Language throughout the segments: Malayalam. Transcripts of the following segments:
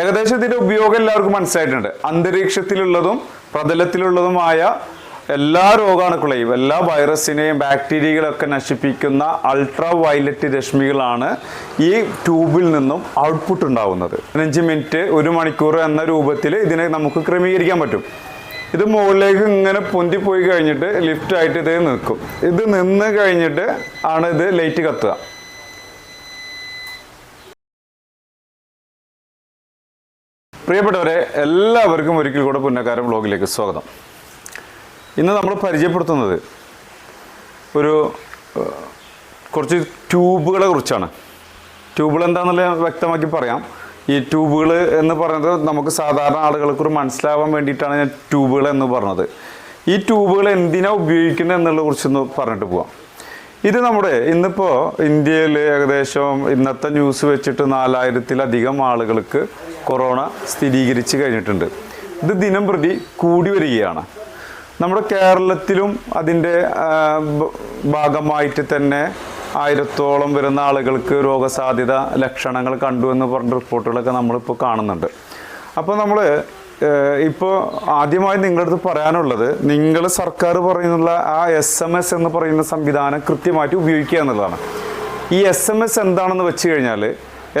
ഏകദേശം ഇതിന്റെ ഉപയോഗം എല്ലാവർക്കും മനസ്സിലായിട്ടുണ്ട്. അന്തരീക്ഷത്തിലുള്ളതും പ്രതലത്തിലുള്ളതുമായ എല്ലാ രോഗാണുക്കളെയും എല്ലാ വൈറസിനെയും ബാക്ടീരിയകളൊക്കെ നശിപ്പിക്കുന്ന അൾട്രാ വയലറ്റ് രശ്മികളാണ് ഈ ട്യൂബിൽ നിന്നും ഔട്ട്പുട്ട് ഉണ്ടാവുന്നത്. പതിനഞ്ച് മിനിറ്റ് ഒരു മണിക്കൂർ എന്ന രൂപത്തിൽ ഇതിനെ നമുക്ക് ക്രമീകരിക്കാൻ പറ്റും. ഇത് മുകളിലേക്ക് ഇങ്ങനെ പൊന്തി പോയി കഴിഞ്ഞിട്ട് ലിഫ്റ്റായിട്ട് ഇത് നിൽക്കും. ഇത് നിന്ന് കഴിഞ്ഞിട്ട് ആണ് ഇത് ലൈറ്റ് കത്തുക. പ്രിയപ്പെട്ടവരെ എല്ലാവർക്കും ഒരിക്കൽ കൂടെ പുന്നക്കാരം വ്ലോഗിലേക്ക് സ്വാഗതം. ഇന്ന് നമ്മൾ പരിചയപ്പെടുത്തുന്നത് ഒരു കുറച്ച് ട്യൂബുകളെ കുറിച്ചാണ്. ട്യൂബുകൾ എന്താണെന്നുള്ള വ്യക്തമാക്കി പറയാം. ഈ ട്യൂബുകൾ എന്ന് പറയുന്നത് നമുക്ക് സാധാരണ ആളുകൾക്ക് ഒരു മനസ്സിലാവാൻ വേണ്ടിയിട്ടാണ് ഞാൻ ട്യൂബുകൾ എന്ന് പറഞ്ഞത്. ഈ ട്യൂബുകൾ എന്തിനാണ് ഉപയോഗിക്കുന്നത് എന്നുള്ളതിനെ കുറിച്ചൊന്ന് പറഞ്ഞിട്ട് പോവാം. ഇത് നമ്മുടെ ഇന്നിപ്പോ ഇന്ത്യയിൽ ഏകദേശം ഇന്നത്തെ ന്യൂസ് വെച്ചിട്ട് നാലായിരത്തിലധികം ആളുകൾക്ക് കൊറോണ സ്ഥിരീകരിച്ച് കഴിഞ്ഞിട്ടുണ്ട്. ഇത് ദിനം പ്രതി കൂടി വരികയാണ്. നമ്മുടെ കേരളത്തിലും അതിന്റെ ഭാഗമായിട്ട് തന്നെ ആയിരത്തോളം വരുന്ന ആളുകൾക്ക് രോഗസാധ്യത ലക്ഷണങ്ങൾ കണ്ടു എന്ന് പറഞ്ഞ റിപ്പോർട്ടുകളൊക്കെ നമ്മളിപ്പോൾ കാണുന്നുണ്ട്. അപ്പോൾ നമ്മൾ ഇപ്പോൾ ആദ്യമായി നിങ്ങളുടെ അടുത്ത് പറയാനുള്ളത് നിങ്ങൾ സർക്കാർ പറയുന്നുള്ള ആ എസ് എം എസ് എന്ന് പറയുന്ന സംവിധാനം കൃത്യമായിട്ട് ഉപയോഗിക്കുക എന്നുള്ളതാണ്. ഈ എസ് എം എസ് എന്താണെന്ന് വെച്ച് കഴിഞ്ഞാൽ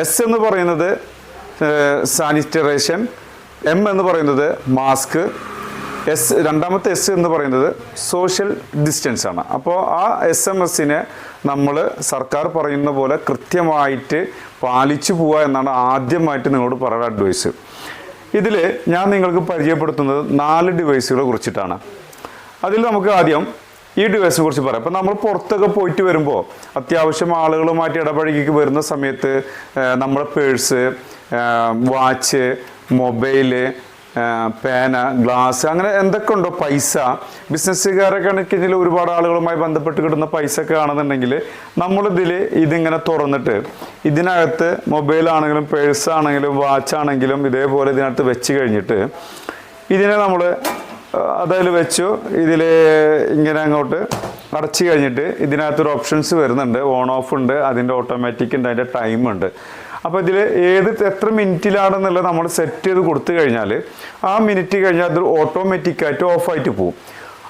എസ് എന്ന് പറയുന്നത് സാനിറ്റൈസേഷൻ എം എന്ന് പറയുന്നത് മാസ്ക് എസ് രണ്ടാമത്തെ എസ് എന്ന് പറയുന്നത് സോഷ്യൽ ഡിസ്റ്റൻസ് ആണ്. അപ്പോൾ ആ എസ് എം എസിനെ നമ്മൾ സർക്കാർ പറയുന്ന പോലെ കൃത്യമായിട്ട് പാലിച്ചു പോവുക എന്നാണ് ആദ്യമായിട്ട് നിങ്ങളോട് പറയുന്ന അഡ്വൈസ് ഇതിൽ ഞാൻ നിങ്ങൾക്ക് പരിചയപ്പെടുത്തുന്നത് നാല് ഡിവൈസുകളെ കുറിച്ചിട്ടാണ്. അതിൽ നമുക്ക് ആദ്യം ഈ ഡിവൈസിനെ കുറിച്ച് പറയാം. അപ്പം നമ്മൾ പുറത്തൊക്കെ പോയിട്ട് വരുമ്പോൾ അത്യാവശ്യം ആളുകളുമായിട്ട് ഇടപഴകിക്ക് വരുന്ന സമയത്ത് നമ്മുടെ പേഴ്സ് വാച്ച് മൊബൈൽ പേന ഗ്ലാസ് അങ്ങനെ എന്തൊക്കെ ഉണ്ടോ? പൈസ. ബിസിനസ്സുകാരെ കണക്കിൽ ഒരുപാട് ആളുകളുമായി ബന്ധപ്പെട്ട് കിട്ടുന്ന പൈസ ഒക്കെ ആണെന്നുണ്ടെങ്കിൽ നമ്മളിതിൽ ഇതിങ്ങനെ തുറന്നിട്ട് ഇതിനകത്ത് മൊബൈലാണെങ്കിലും പേഴ്സ് ആണെങ്കിലും വാച്ച് ആണെങ്കിലും ഇതേപോലെ ഇതിനകത്ത് വെച്ച് കഴിഞ്ഞിട്ട് ഇതിനെ നമ്മൾ അതിൽ വെച്ചു. ഇതിൽ ഇങ്ങനെ അങ്ങോട്ട് അടച്ചു കഴിഞ്ഞിട്ട് ഇതിനകത്തൊരു ഓപ്ഷൻസ് വരുന്നുണ്ട്. ഓൺ ഓഫ് ഉണ്ട് അതിന്റെ ഓട്ടോമാറ്റിക് ഉണ്ട് അതിന്റെ ടൈം ഉണ്ട്. അപ്പോൾ ഇതിൽ ഏത് എത്ര മിനിറ്റിലാണെന്നുള്ളത് നമ്മൾ സെറ്റ് ചെയ്ത് കൊടുത്തു കഴിഞ്ഞാൽ ആ മിനിറ്റ് കഴിഞ്ഞാൽ അത് ഓട്ടോമാറ്റിക്കായിട്ട് ഓഫായിട്ട് പോകും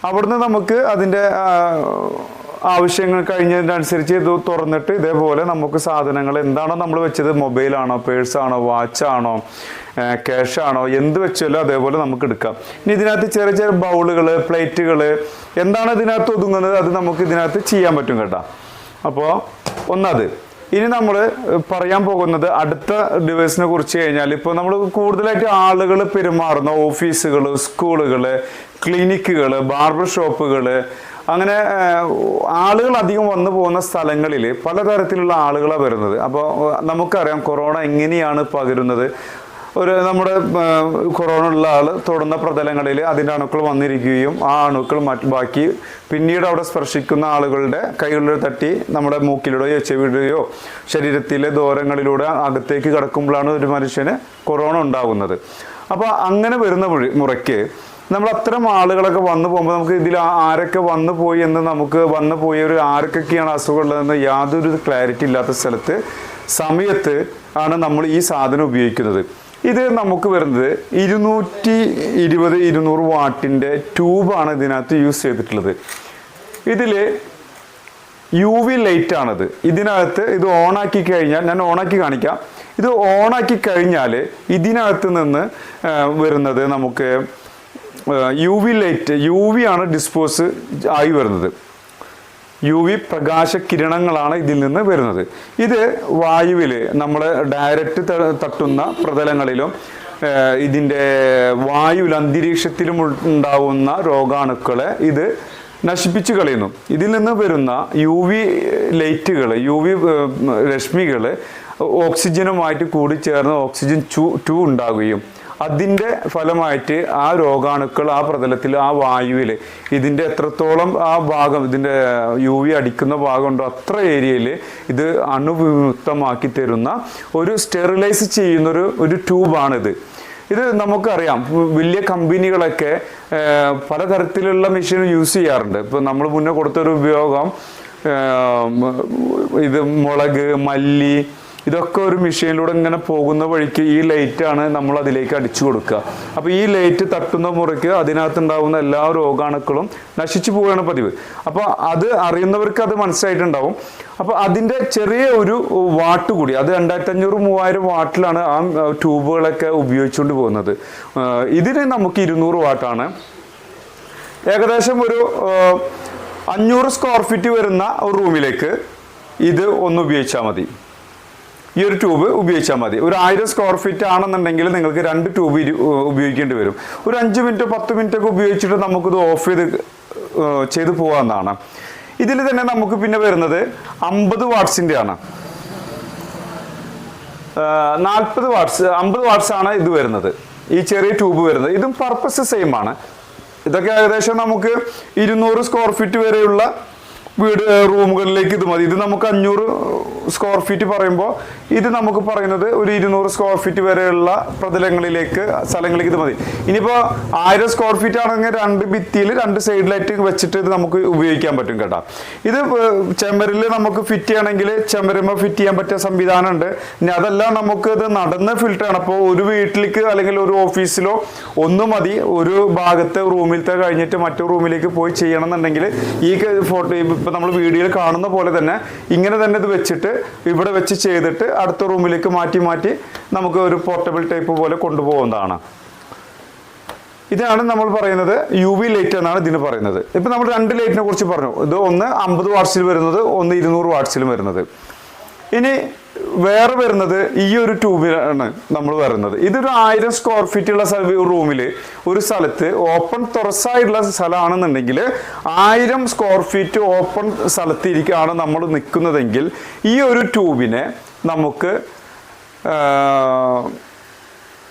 അവിടുന്ന് നമുക്ക് അതിന്റെ ആവശ്യങ്ങൾ കഴിഞ്ഞതിനനുസരിച്ച് ഇത് തുറന്നിട്ട് ഇതേപോലെ നമുക്ക് സാധനങ്ങൾ എന്താണോ നമ്മൾ വെച്ചത്? മൊബൈലാണോ പേഴ്സാണോ വാച്ചാണോ ക്യാഷ് ആണോ എന്ത് വെച്ചാലോ അതേപോലെ നമുക്ക് എടുക്കാം. ഇനി ഇതിനകത്ത് ചെറിയ ചെറിയ ബൗളുകൾ പ്ലേറ്റുകൾ എന്താണ് ഇതിനകത്ത് ഒതുങ്ങുന്നത്? അത് നമുക്ക് ഇതിനകത്ത് ചെയ്യാൻ പറ്റും കേട്ടോ. അപ്പോൾ ഒന്നത്. ഇനി നമ്മൾ പറയാൻ പോകുന്നത് അടുത്ത ഡിവൈസിനെ കുറിച്ച് കഴിഞ്ഞാൽ ഇപ്പോൾ നമ്മൾ കൂടുതലായിട്ട് ആളുകൾ പെരുമാറുന്ന ഓഫീസുകൾ സ്കൂളുകൾ ക്ലിനിക്കുകൾ ബാർബർ ഷോപ്പുകൾ അങ്ങനെ ആളുകൾ അധികം വന്നു പോകുന്ന സ്ഥലങ്ങളിൽ പലതരത്തിലുള്ള ആളുകളാണ് വരുന്നത്. അപ്പോൾ നമുക്കറിയാം കൊറോണ എങ്ങനെയാണ് പകരുന്നത്. ഒരു നമ്മുടെ കൊറോണ ഉള്ള ആൾ തൊടുന്ന പ്രതലങ്ങളിൽ അതിന്റെ അണുക്കൾ വന്നിരിക്കുകയും ആ അണുക്കൾ മറ്റ് ബാക്കി പിന്നീട് അവിടെ സ്പർശിക്കുന്ന ആളുകളുടെ കൈകളിൽ തട്ടി നമ്മുടെ മൂക്കിലൂടെയോ ചെവിയുടെയോ ശരീരത്തിലെ ദൂരങ്ങളിലൂടെ അകത്തേക്ക് കിടക്കുമ്പോഴാണ് ഒരു മനുഷ്യന് കൊറോണ ഉണ്ടാകുന്നത്. അപ്പോൾ അങ്ങനെ വരുന്ന മുറയ്ക്ക് നമ്മൾ അത്തരം ആളുകളൊക്കെ വന്നു പോകുമ്പോൾ നമുക്ക് ഇതിൽ ആരൊക്കെ വന്നു പോയി എന്ന് നമുക്ക് വന്നു പോയ ഒരു ആർക്കൊക്കെയാണ് അസുഖം ഉള്ളതെന്ന് യാതൊരു ക്ലാരിറ്റി ഇല്ലാത്ത സ്ഥലത്ത് സമയത്ത് ആണ് നമ്മൾ ഈ സാധനം ഉപയോഗിക്കുന്നത്. ഇത് നമുക്ക് വരുന്നത് ഇരുന്നൂറ്റി ഇരുപത് ഇരുന്നൂറ് വാട്ടിന്റെ ട്യൂബാണ് ഇതിനകത്ത് യൂസ് ചെയ്തിട്ടുള്ളത്. ഇതിൽ യു വി ലൈറ്റ് ആണത് ഇതിനകത്ത് ഇത് ഓണാക്കി കഴിഞ്ഞാൽ ഞാൻ ഓണാക്കി കാണിക്കാം. ഇത് ഓണാക്കി കഴിഞ്ഞാൽ ഇതിനകത്ത് നിന്ന് വരുന്നത് നമുക്ക് U V light U V ആണ് ഡിസ്പോസ് ആയി വരുന്നത്. യു വി പ്രകാശ കിരണങ്ങളാണ് ഇതിൽ നിന്ന് വരുന്നത്. ഇത് വായുവിൽ നമ്മൾ ഡയറക്റ്റ് തട്ടുന്ന പ്രതലങ്ങളിലും ഇതിന്റെ വായുവിൽ അന്തരീക്ഷത്തിലും ഉണ്ടാവുന്ന രോഗാണുക്കളെ ഇത് നശിപ്പിച്ചു കളയുന്നു. ഇതിൽ നിന്ന് വരുന്ന യു വി ലൈറ്റുകൾ യു വി രശ്മികൾ ഓക്സിജനുമായിട്ട് കൂടിച്ചേർന്ന് ഓക്സിജൻ ടു ടു ഉണ്ടാകുകയും അതിന്റെ ഫലമായിട്ട് ആ രോഗാണുക്കൾ ആ പ്രതലത്തിൽ ആ വായുവിൽ ഇതിന്റെ എത്രത്തോളം ആ ഭാഗം ഇതിന്റെ യു വി അടിക്കുന്ന ഭാഗമുണ്ടോ അത്ര ഏരിയയിൽ ഇത് അണുവിമുക്തമാക്കി തരുന്ന ഒരു സ്റ്റെറിലൈസ് ചെയ്യുന്നൊരു ഒരു ട്യൂബാണിത്. ഇത് നമുക്കറിയാം വലിയ കമ്പനികളൊക്കെ പലതരത്തിലുള്ള മെഷീൻ യൂസ് ചെയ്യാറുണ്ട്. ഇപ്പോൾ നമ്മൾ മുന്നേ കൊടുത്തൊരു ഉപയോഗം ഇത് മുളക് മല്ലി ഇതൊക്കെ ഒരു മെഷീനിലൂടെ ഇങ്ങനെ പോകുന്ന വഴിക്ക് ഈ ലൈറ്റാണ് നമ്മൾ അതിലേക്ക് അടിച്ചു കൊടുക്കുക. അപ്പോൾ ഈ ലൈറ്റ് തട്ടുന്ന മുറയ്ക്ക് അതിനകത്തുണ്ടാവുന്ന എല്ലാ രോഗാണുക്കളും നശിച്ചു പോവുകയാണ് പതിവ്. അപ്പോൾ അത് അറിയുന്നവർക്ക് അത് മനസ്സിലായിട്ടുണ്ടാവും. അപ്പോൾ അതിന്റെ ചെറിയ ഒരു വാട്ട് കൂടി അത് രണ്ടായിരത്തി അഞ്ഞൂറ് മൂവായിരം വാട്ടിലാണ് ആ ട്യൂബുകളൊക്കെ ഉപയോഗിച്ചുകൊണ്ട് പോകുന്നത്. ഇതിന് നമുക്ക് ഇരുന്നൂറ് വാട്ടാണ്. ഏകദേശം ഒരു അഞ്ഞൂറ് സ്ക്വയർ ഫീറ്റ് വരുന്ന ഒരു റൂമിലേക്ക് ഇത് ഒന്ന് ഉപയോഗിച്ചാൽ മതി. ഈ ഒരു ട്യൂബ് ഉപയോഗിച്ചാൽ മതി. ഒരു ആയിരം സ്ക്വയർ ഫീറ്റ് ആണെന്നുണ്ടെങ്കിൽ നിങ്ങൾക്ക് രണ്ട് ട്യൂബ് ഉപയോഗിക്കേണ്ടി വരും. ഒരു അഞ്ച് മിനിറ്റ് പത്ത് മിനിറ്റ് ഒക്കെ ഉപയോഗിച്ചിട്ട് നമുക്കിത് ഓഫ് ചെയ്ത് ചെയ്തു പോകാവുന്നതാണ് ഇതിൽ തന്നെ നമുക്ക് പിന്നെ വരുന്നത് അമ്പത് വാട്ട്സിന്റെ ആണ്. നാൽപ്പത് വാട്ട്സ് അമ്പത് വാട്ട്സ് ആണ് ഇത് വരുന്നത്. ഈ ചെറിയ ട്യൂബ് വരുന്നത്. ഇതും പർപ്പസ് സെയിം ആണ്. ഇതൊക്കെ ഏകദേശം നമുക്ക് ഇരുന്നൂറ് സ്ക്വയർ ഫീറ്റ് വരെയുള്ള വീട് റൂമുകളിലേക്ക് ഇത് മതി. ഇത് നമുക്ക് അഞ്ഞൂറ് സ്ക്വയർ ഫീറ്റ് പറയുമ്പോൾ ഇത് നമുക്ക് പറയുന്നത് ഒരു ഇരുന്നൂറ് സ്ക്വയർ ഫീറ്റ് വരെയുള്ള പ്രതലങ്ങളിലേക്ക് സ്ഥലങ്ങളിലേക്ക് ഇത് മതി. ഇനിയിപ്പോൾ ആയിരം സ്ക്വയർ ഫീറ്റ് ആണെങ്കിൽ രണ്ട് ഭിത്തിയിൽ രണ്ട് സൈഡിലായിട്ട് വെച്ചിട്ട് ഇത് നമുക്ക് ഉപയോഗിക്കാൻ പറ്റും കേട്ടോ. ഇത് ചെമ്പരിൽ നമുക്ക് ഫിറ്റ് ചെയ്യണമെങ്കിൽ ചെമ്പരുമ്പോൾ ഫിറ്റ് ചെയ്യാൻ പറ്റിയ സംവിധാനമുണ്ട്. ഇനി അതെല്ലാം നമുക്ക് ഇത് നടന്ന് ഫിൽറ്റർ ആണ് അപ്പോൾ ഒരു വീട്ടിലേക്ക് അല്ലെങ്കിൽ ഒരു ഓഫീസിലോ ഒന്ന് മതി. ഒരു ഭാഗത്തെ റൂമിലത്തെ കഴിഞ്ഞിട്ട് മറ്റു റൂമിലേക്ക് പോയി ചെയ്യണം എന്നുണ്ടെങ്കിൽ ഈ ഫോട്ടോ ഇപ്പം നമ്മൾ വീഡിയോയിൽ കാണുന്ന പോലെ തന്നെ ഇങ്ങനെ തന്നെ ഇത് വെച്ചിട്ട് ഇവിടെ വെച്ച് ചെയ്തിട്ട് അടുത്ത റൂമിലേക്ക് മാറ്റി മാറ്റി നമുക്ക് ഒരു പോർട്ടബിൾ ടൈപ്പ് പോലെ കൊണ്ടുപോകുന്നതാണ്. ഇതാണ് നമ്മൾ പറയുന്നത് യു വി ലൈറ്റ് എന്നാണ് ഇതിന് പറയുന്നത്. ഇപ്പം നമ്മൾ രണ്ട് ലൈറ്റിനെ കുറിച്ച് പറഞ്ഞു. ഇത് ഒന്ന് അമ്പത് വാട്ട്സിൽ വരുന്നത് ഒന്ന് ഇരുന്നൂറ് വാട്ട്സിലും വരുന്നത്. ഇനി വേറെ വരുന്നത് ഈ ഒരു ട്യൂബിലാണ് നമ്മൾ വരുന്നത്. ഇതൊരു ആയിരം സ്ക്വയർ ഫീറ്റ് ഉള്ള റൂമിൽ ഒരു സ്ഥലത്ത് ഓപ്പൺ തുറസായിട്ടുള്ള സ്ഥലമാണെന്നുണ്ടെങ്കിൽ ആയിരം സ്ക്വയർ ഫീറ്റ് ഓപ്പൺ സ്ഥലത്ത് ഇരിക്കുകയാണ് നമ്മൾ നിൽക്കുന്നതെങ്കിൽ ഈ ഒരു ട്യൂബിനെ നമുക്ക്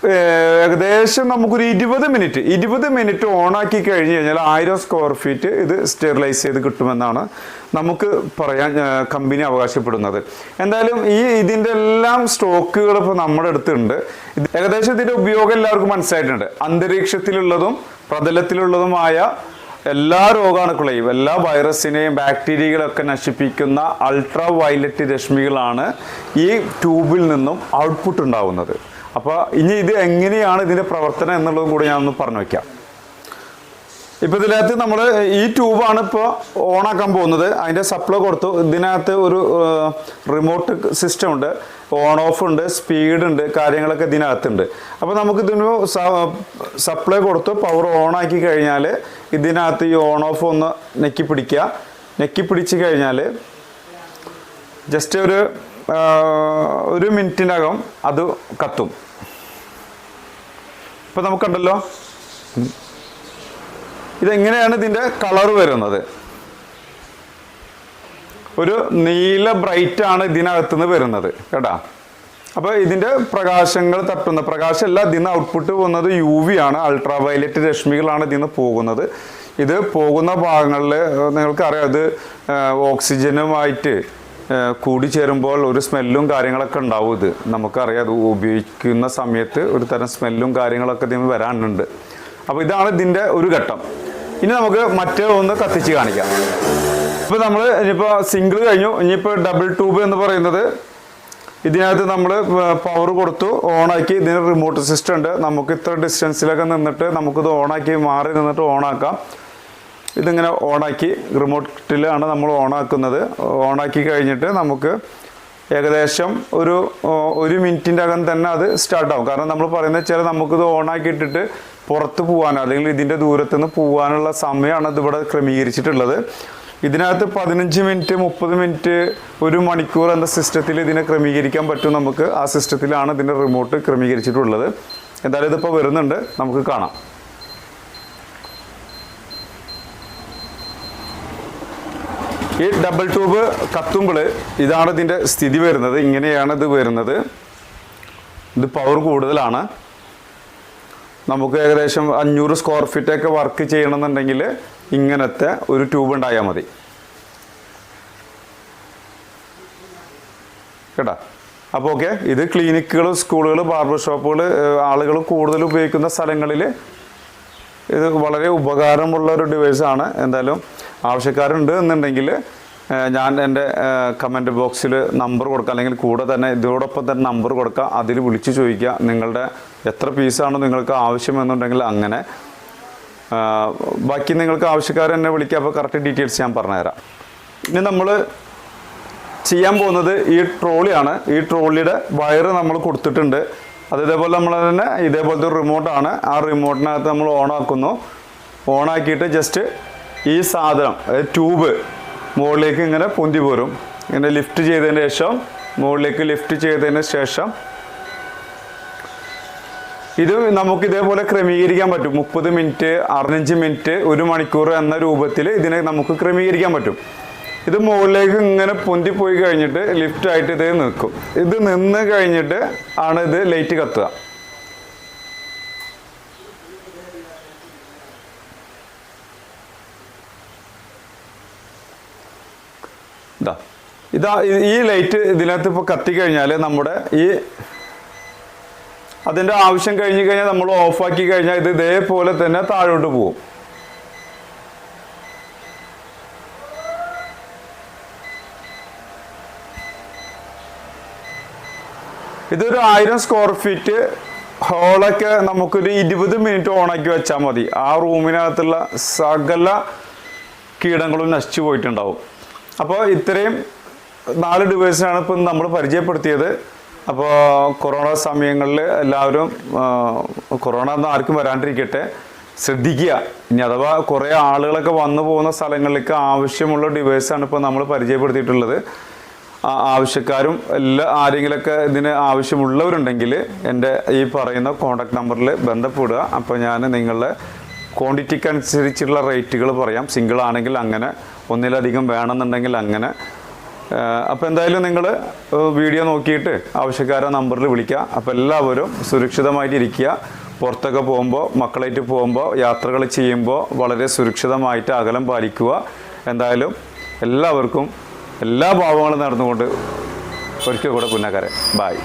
ഏകദേശം നമുക്കൊരു ഇരുപത് മിനിറ്റ് ഇരുപത് മിനിറ്റ് ഓണാക്കി കഴിഞ്ഞ് കഴിഞ്ഞാൽ ആയിരം സ്ക്വയർ ഫീറ്റ് ഇത് സ്റ്റെറിലൈസ് ചെയ്ത് കിട്ടുമെന്നാണ് നമുക്ക് പറയാൻ കമ്പനി അവകാശപ്പെടുന്നത്. എന്തായാലും ഈ ഇതിന്റെ എല്ലാം സ്റ്റോക്കുകൾ ഇപ്പോൾ നമ്മുടെ അടുത്തുണ്ട്. ഏകദേശം ഇതിന്റെ ഉപയോഗം എല്ലാവർക്കും മനസ്സിലായിട്ടുണ്ട്. അന്തരീക്ഷത്തിലുള്ളതും പ്രതലത്തിലുള്ളതുമായ എല്ലാ രോഗാണുക്കളെയും എല്ലാ വൈറസിനെയും ബാക്ടീരിയകളൊക്കെ നശിപ്പിക്കുന്ന അൾട്രാ വയലറ്റ് രശ്മികളാണ് ഈ ട്യൂബിൽ നിന്നും ഔട്ട്പുട്ട് ഉണ്ടാവുന്നത്. അപ്പോൾ ഇനി ഇത് എങ്ങനെയാണ് ഇതിന്റെ പ്രവർത്തനം എന്നുള്ളതും കൂടി ഞാനൊന്ന് പറഞ്ഞു വയ്ക്കാം ഇപ്പം ഇതിനകത്ത് നമ്മൾ ഈ ട്യൂബാണ് ഇപ്പോൾ ഓണാക്കാൻ പോകുന്നത്. അതിന്റെ സപ്ലൈ കൊടുത്തു. ഇതിനകത്ത് ഒരു റിമോട്ട് സിസ്റ്റം ഉണ്ട്. ഓൺ ഓഫ് ഉണ്ട് സ്പീഡ് ഉണ്ട് കാര്യങ്ങളൊക്കെ ഇതിനകത്തുണ്ട്. അപ്പോൾ നമുക്ക് ഇതിന് സപ്ലൈ കൊടുത്തു. പവർ ഓൺ ആക്കി കഴിഞ്ഞാൽ ഇതിനകത്ത് ഈ ഓൺ ഓഫ് ഒന്ന് നെക്കി പിടിക്കുക. നെക്കി പിടിച്ച് കഴിഞ്ഞാൽ ജസ്റ്റ് ഒരു ഒരു മിനിറ്റിനകം അത് കത്തും. ഇപ്പം നമുക്കുണ്ടല്ലോ. ഇതെങ്ങനെയാണ് ഇതിന്റെ കളർ വരുന്നത്? ഒരു നീല ബ്രൈറ്റ് ആണ് ഇതിനകത്തുനിന്ന് വരുന്നത് കേട്ടാ? അപ്പോൾ ഇതിന്റെ പ്രകാശങ്ങൾ തട്ടുന്ന പ്രകാശമല്ല ഇതിന് ഔട്ട്പുട്ട് പോകുന്നത് യു വി ആണ്. അൾട്രാ വയലറ്റ് രശ്മികളാണ് ഇതിന് പോകുന്നത്. ഇത് പോകുന്ന ഭാഗങ്ങളിൽ നിങ്ങൾക്കറിയാം ഇത് ഓക്സിജനുമായിട്ട് കൂടി ചേരുമ്പോൾ ഒരു സ്മെല്ലും കാര്യങ്ങളൊക്കെ ഉണ്ടാവും ഇത്. നമുക്കറിയാം അത് ഉപയോഗിക്കുന്ന സമയത്ത് ഒരു തരം സ്മെല്ലും കാര്യങ്ങളൊക്കെ ഇതിന് വരാനുണ്ട്. അപ്പോൾ ഇതാണ് ഇതിന്റെ ഒരു ഘട്ടം. ഇനി നമുക്ക് മറ്റേ ഒന്ന് കത്തിച്ച് കാണിക്കാം. ഇപ്പോൾ നമ്മൾ ഇനിയിപ്പോൾ സിംഗിൾ കഴിഞ്ഞു. ഇനിയിപ്പോൾ ഡബിൾ ട്യൂബ് എന്ന് പറയുന്നത് ഇതിനകത്ത് നമ്മൾ പവർ കൊടുത്തു ഓണാക്കി ഇതിന് റിമോട്ട് സിസ്റ്റം ഉണ്ട്. നമുക്ക് ഇത്ര ഡിസ്റ്റൻസിലൊക്കെ നിന്നിട്ട് നമുക്കിത് ഓണാക്കി മാറി നിന്നിട്ട് ഓണാക്കാം. ഇതിങ്ങനെ ഓണാക്കി റിമോട്ടിലാണ് നമ്മൾ ഓണാക്കുന്നത്. ഓണാക്കി കഴിഞ്ഞിട്ട് നമുക്ക് ഏകദേശം ഒരു ഒരു മിനിറ്റിന്റെ അകം തന്നെ അത് സ്റ്റാർട്ടാവും. കാരണം നമ്മൾ പറയുന്നത് വെച്ചാൽ നമുക്കിത് ഓണാക്കി ഇട്ടിട്ട് പുറത്ത് പോകാനോ അല്ലെങ്കിൽ ഇതിന്റെ ദൂരത്ത് നിന്ന് പോകാനുള്ള സമയമാണ് ഇതിവിടെ ക്രമീകരിച്ചിട്ടുള്ളത്. ഇതിനകത്ത് പതിനഞ്ച് മിനിറ്റ് മുപ്പത് മിനിറ്റ് ഒരു മണിക്കൂർ എന്ന സിസ്റ്റത്തിൽ ഇതിനെ ക്രമീകരിക്കാൻ പറ്റും നമുക്ക്. ആ സിസ്റ്റത്തിലാണ് ഇതിന്റെ റിമോട്ട് ക്രമീകരിച്ചിട്ടുള്ളത്. എന്തായാലും ഇതിപ്പോൾ വരുന്നുണ്ട്. നമുക്ക് കാണാം. ഈ ഡബിൾ ട്യൂബ് കത്തുമ്പോൾ ഇതാണ് ഇതിന്റെ സ്ഥിതി വരുന്നത്. ഇങ്ങനെയാണ് ഇത് വരുന്നത്. ഇത് പവർ കൂടുതലാണ്. നമുക്ക് ഏകദേശം അഞ്ഞൂറ് സ്ക്വയർ ഫീറ്റൊക്കെ വർക്ക് ചെയ്യണമെന്നുണ്ടെങ്കിൽ ഇങ്ങനത്തെ ഒരു ട്യൂബ് ഉണ്ടായാൽ മതി. കേട്ടാ? അപ്പോൾ ഓക്കെ ഇത് ക്ലിനിക്കുകൾ സ്കൂളുകൾ ബാർബർ ഷോപ്പുകൾ ആളുകൾ കൂടുതൽ ഉപയോഗിക്കുന്ന സ്ഥലങ്ങളിൽ ഇത് വളരെ ഉപകാരമുള്ള ഒരു ഡിവൈസാണ് എന്തായാലും ആവശ്യക്കാരുണ്ട് എന്നുണ്ടെങ്കിൽ ഞാൻ എന്റെ കമന്റ് ബോക്സിൽ നമ്പർ കൊടുക്കാം. അല്ലെങ്കിൽ കൂടെ തന്നെ ഇതോടൊപ്പം തന്നെ നമ്പർ കൊടുക്കുക അതിൽ വിളിച്ച് ചോദിക്കുക നിങ്ങളുടെ എത്ര പീസാണോ നിങ്ങൾക്ക് ആവശ്യമെന്നുണ്ടെങ്കിൽ അങ്ങനെ. ബാക്കി നിങ്ങൾക്ക് ആവശ്യക്കാർ എന്നെ വിളിക്കുക. അപ്പോൾ കറക്റ്റ് ഡീറ്റെയിൽസ് ഞാൻ പറഞ്ഞുതരാം. ഇനി നമ്മൾ ചെയ്യാൻ പോകുന്നത് ഈ ട്രോളിയാണ് ഈ ട്രോളിയുടെ വയറ് നമ്മൾ കൊടുത്തിട്ടുണ്ട്. അത് ഇതേപോലെ നമ്മൾ തന്നെ ഇതേപോലത്തെ ഒരു റിമോട്ടാണ് ആ റിമോട്ടിനകത്ത് നമ്മൾ ഓൺ ആക്കുന്നു. ജസ്റ്റ് ഈ സാധനം അതായത് ട്യൂബ് മുകളിലേക്ക് ഇങ്ങനെ പൊന്തി പോരും. ഇങ്ങനെ ലിഫ്റ്റ് ചെയ്തതിന് ശേഷം മുകളിലേക്ക് ലിഫ്റ്റ് ചെയ്തതിന് ശേഷം ഇത് നമുക്ക് ഇതേപോലെ ക്രമീകരിക്കാൻ പറ്റും. മുപ്പത് മിനിറ്റ് അറുപത്തഞ്ച് മിനിറ്റ് ഒരു മണിക്കൂർ എന്ന രൂപത്തിൽ ഇതിനെ നമുക്ക് ക്രമീകരിക്കാൻ പറ്റും. ഇത് മുകളിലേക്ക് ഇങ്ങനെ പൊന്തി പോയി കഴിഞ്ഞിട്ട് ലിഫ്റ്റായിട്ട് ഇത് നിൽക്കും. ഇത് നിന്ന് കഴിഞ്ഞിട്ട് ആണ് ഇത് ലൈറ്റ് കത്തുക. ഇതാ. ഇതാ ഈ- ലൈറ്റ് ഇതിനകത്ത് ഇപ്പോൾ കത്തിക്കഴിഞ്ഞാൽ നമ്മുടെ ഈ അതിന്റെ ആവശ്യം കഴിഞ്ഞ് കഴിഞ്ഞാൽ നമ്മൾ ഓഫാക്കി കഴിഞ്ഞാൽ ഇത് ഇതേപോലെ തന്നെ താഴോട്ട് പോകും. ഇതൊരു ആയിരം സ്ക്വയർ ഫീറ്റ് ഹോളൊക്കെ നമുക്കൊരു ഇരുപത് മിനിറ്റ് ഓണാക്കി വെച്ചാൽ മതി. ആ റൂമിനകത്തുള്ള സകല കീടങ്ങളും നശിച്ചു പോയിട്ടുണ്ടാവും. അപ്പോൾ ഇത്രയും നാല് ഡിവൈസാണ് ഇപ്പം നമ്മൾ പരിചയപ്പെടുത്തിയത്. അപ്പോൾ കൊറോണ സമയങ്ങളിൽ എല്ലാവരും കൊറോണ ഒന്നും ആർക്കും വരാണ്ടിരിക്കട്ടെ. ശ്രദ്ധിക്കുക. ഇനി അഥവാ കുറേ ആളുകളൊക്കെ വന്നു പോകുന്ന സ്ഥലങ്ങളിലേക്ക് ആവശ്യമുള്ള ഡിവൈസാണ് ഇപ്പോൾ നമ്മൾ പരിചയപ്പെടുത്തിയിട്ടുള്ളത്. ആവശ്യക്കാരും എല്ലാ ആരെങ്കിലുമൊക്കെ ഇതിന് ആവശ്യമുള്ളവരുണ്ടെങ്കിൽ എന്റെ ഈ പറയുന്ന കോണ്ടാക്ട് നമ്പറിൽ ബന്ധപ്പെടുക. അപ്പോൾ ഞാൻ നിങ്ങളുടെ ക്വാണ്ടിറ്റിക്ക് അനുസരിച്ചുള്ള റേറ്റുകൾ പറയാം. സിംഗിൾ ആണെങ്കിൽ അങ്ങനെ ഒന്നിലധികം വേണമെന്നുണ്ടെങ്കിൽ അങ്ങനെ. അപ്പോൾ എന്തായാലും നിങ്ങൾ വീഡിയോ നോക്കിയിട്ട് ആവശ്യക്കാരെ നമ്പറിൽ വിളിക്കുക. അപ്പോൾ എല്ലാവരും സുരക്ഷിതമായിട്ട് ഇരിക്കുക. പുറത്തൊക്കെ പോകുമ്പോൾ മക്കളായിട്ട് പോകുമ്പോൾ യാത്രകൾ ചെയ്യുമ്പോൾ വളരെ സുരക്ഷിതമായിട്ട് അകലം പാലിക്കുക. എന്തായാലും എല്ലാവർക്കും എല്ലാ ഭാവങ്ങളും നടന്നുകൊണ്ട് ഒരിക്കൽ കൂടെ പുന്നക്കരെ ബായ്